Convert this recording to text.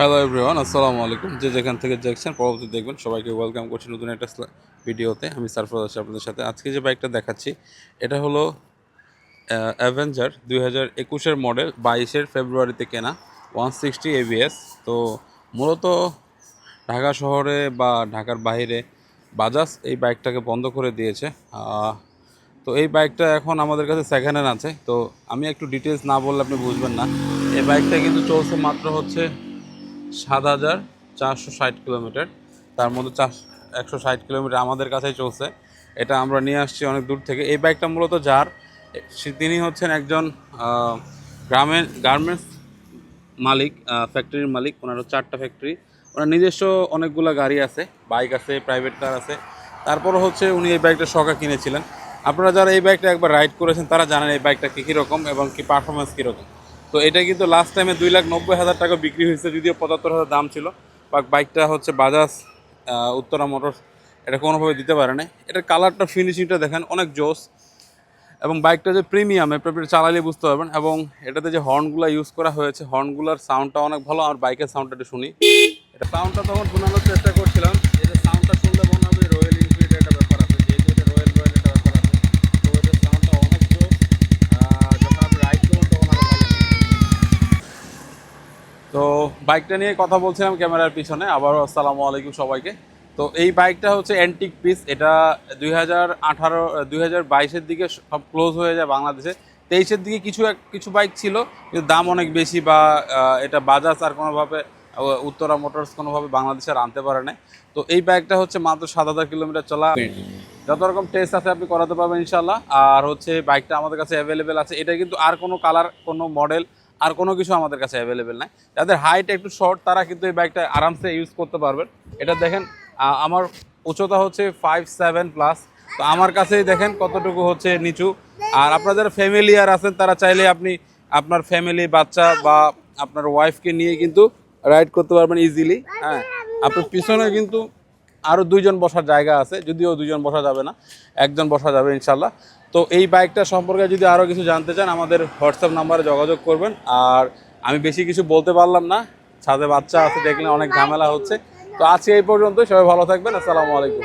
Hello everyone আসসালামু আলাইকুম। যে যেখান থেকে দেখছেন, পরবর্তী দেখবেন, সবাইকে ওয়েলকাম করছি নতুন একটা ভিডিওতে আমি সারফরাজ আছি আপনাদের সাথে। আজকে যে বাইকটা দেখাচ্ছি, এটা হলো অ্যাভেঞ্জার দুই হাজার একুশের মডেল বাইশের ফেব্রুয়ারিতে কেনা ওয়ান সিক্সটি এবিএস তো মূলত ঢাকা শহরে বা ঢাকার বাইরে বাজাজ এই বাইকটাকে বন্ধ করে দিয়েছে। তো এই বাইকটা এখন আমাদের কাছে সেকেন্ড হ্যান্ড আছে। তো আমি একটু ডিটেলস না বললে আপনি বুঝবেন না। এই বাইকটা কিন্তু চলছে মাত্র হচ্ছে সাত হাজার চারশো ষাট কিলোমিটার। তার মধ্যে চার একশো ষাট কিলোমিটার আমাদের কাছেই চলছে। এটা আমরা নিয়ে আসছি অনেক দূর থেকে। এই বাইকটা মূলত যার তিনি হচ্ছেন একজন গ্রামের গার্মেন্টস মালিক ফ্যাক্টরির মালিক। ওনার চারটা ফ্যাক্টরি ওনার নিজস্ব অনেকগুলো গাড়ি আছে বাইক আছে প্রাইভেট কার আছে। তারপর হচ্ছে উনি এই বাইকটা শখা কিনেছিলেন। আপনারা যারা এই বাইকটা একবার রাইড করেছেন, তারা জানেন এই বাইকটা কী কীরকম এবং কি পারফরমেন্স কীরকম। তো এটা কিন্তু লাস্ট টাইমে দুই লাখ নব্বই হাজার টাকা বিক্রি হয়েছে, যদিও পঁচাত্তর হাজার দাম ছিল। বা বাইকটা হচ্ছে বাজাজ উত্তরা মোটরস এটা কোনোভাবে দিতে পারে না এটার কালারটা ফিনিশিংটা দেখেন, অনেক জোস। এবং বাইকটা যে প্রিমিয়াম আপনি চালালে বুঝতে পারবেন। এবং এটাতে যে হর্নগুলো ইউজ করা হয়েছে হর্নগুলোর সাউন্ডটা অনেক ভালো, আর বাইকের সাউন্ডটা শুনি। এটা সাউন্ডটা তখন শোনানোর চেষ্টা তো বাইকটা নিয়ে কথা বলছিলাম ক্যামেরার পিছনে, আবারও আসসালামু আলাইকুম সবাইকে। তো এই বাইকটা হচ্ছে অ্যান্টিক পিস এটা দুই হাজার আঠারো, দুই হাজার বাইশের দিকে সব ক্লোজ হয়ে যায় বাংলাদেশে। তেইশের দিকে কিছু এক, কিছু বাইক ছিল, কিন্তু দাম অনেক বেশি বা এটা বাজাজ আর কোনোভাবে উত্তরা মোটরস কোনোভাবে বাংলাদেশে আনতে পারে না তো এই বাইকটা হচ্ছে মাত্র সাত হাজার কিলোমিটার চলা। যত রকম টেস্ট আছে আপনি করাতে পারবেন ইনশাল্লাহ আর হচ্ছে বাইকটা আমাদের কাছে অ্যাভেলেবেল আছে। এটা কিন্তু আর কোনো কালার কোনো মডেল আর কোনো কিছু আমাদের কাছে অ্যাভেলেবেল নাই। যাদের হাইট একটু শর্ট তারা কিন্তু এই বাইকটা আরামসে ইউজ করতে পারবেন। এটা দেখেন আমার উচ্চতা হচ্ছে ফাইভ সেভেন প্লাস তো আমার কাছেই দেখেন কতটুকু হচ্ছে নিচু। আর আপনারা যারা ফ্যামিলিয়ার আছেন, তারা চাইলে আপনি আপনার ফ্যামিলি বাচ্চা বা আপনার ওয়াইফকে নিয়ে কিন্তু রাইড করতে পারবেন ইজিলি হ্যাঁ আপনার পিছনে কিন্তু আরও দুইজন বসার জায়গা আছে, যদিও দুজন বসা যাবে না, একজন বসা যাবে ইনশাল্লাহ তো এই বাইকটা সম্পর্কে যদি আরও কিছু জানতে চান, আমাদের হোয়াটসঅ্যাপ নাম্বারে যোগাযোগ করবেন। আর আমি বেশি কিছু বলতে পারলাম না, ছাদে বাচ্চা আছে, দেখলে অনেক ঝামেলা হচ্ছে। তো আজকে এই পর্যন্ত সবাই ভালো থাকবেন, আসসালামু আলাইকুম।